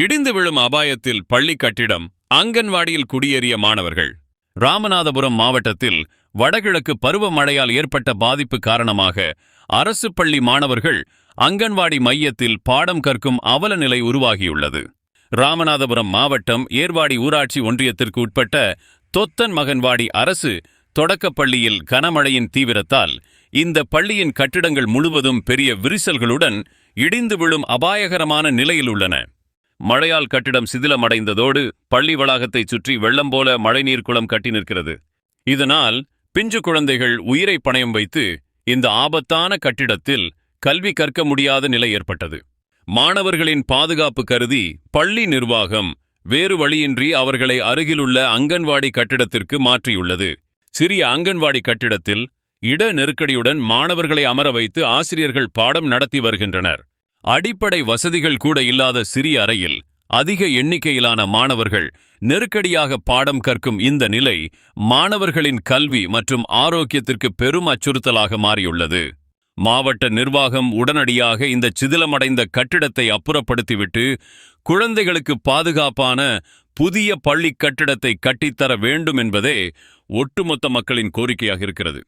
இடிந்து விழும் அபாயத்தில் பள்ளி கட்டிடம் அங்கன்வாடியில் குடியேறிய மாணவர்கள். ராமநாதபுரம் மாவட்டத்தில் வடகிழக்கு பருவமழையால் ஏற்பட்ட பாதிப்பு காரணமாக அரசு பள்ளி மாணவர்கள் அங்கன்வாடி மையத்தில் பாடம் கற்கும் அவல நிலை உருவாகியுள்ளது. ராமநாதபுரம் மாவட்டம் ஏர்வாடி ஊராட்சி ஒன்றியத்திற்கு உட்பட்ட தொத்தன் மகன்வாடி அரசு தொடக்கப்பள்ளியில் கனமழையின் தீவிரத்தால் இந்த பள்ளியின் கட்டிடங்கள் முழுவதும் பெரிய விரிசல்களுடன் இடிந்து விழும் அபாயகரமான நிலையில் உள்ளன. மழையால் கட்டிடம் சிதிலமடைந்ததோடு பள்ளி வளாகத்தைச் சுற்றி வெள்ளம் போல மழைநீர் குளம் கட்டி நிற்கிறது. இதனால் பிஞ்சு குழந்தைகள் உயிரை பணயம் வைத்து இந்த ஆபத்தான கட்டிடத்தில் கல்வி கற்க முடியாத நிலை ஏற்பட்டது. மாணவர்களின் பாதுகாப்பு கருதி பள்ளி நிர்வாகம் வேறு வழியின்றி அவர்களை அருகிலுள்ள அங்கன்வாடி கட்டிடத்திற்கு மாற்றியுள்ளது. சிறிய அங்கன்வாடி கட்டிடத்தில் இட நெருக்கடியுடன் மாணவர்களை அமர வைத்து ஆசிரியர்கள் பாடம் நடத்தி வருகின்றனர். அடிப்படை வசதிகள் கூட இல்லாத சிறிய அறையில் அதிக எண்ணிக்கையிலான மாணவர்கள் நெருக்கடியாக பாடம் கற்கும் இந்த நிலை மாணவர்களின் கல்வி மற்றும் ஆரோக்கியத்திற்கு பெரும் அச்சுறுத்தலாக மாறியுள்ளது. மாவட்ட நிர்வாகம் உடனடியாக இந்த சிதிலமடைந்த கட்டிடத்தை அப்புறப்படுத்திவிட்டு குழந்தைகளுக்கு பாதுகாப்பான புதிய பள்ளி கட்டிடத்தை கட்டித்தர வேண்டும் என்பதே ஒட்டுமொத்த மக்களின் கோரிக்கையாக இருக்கிறது.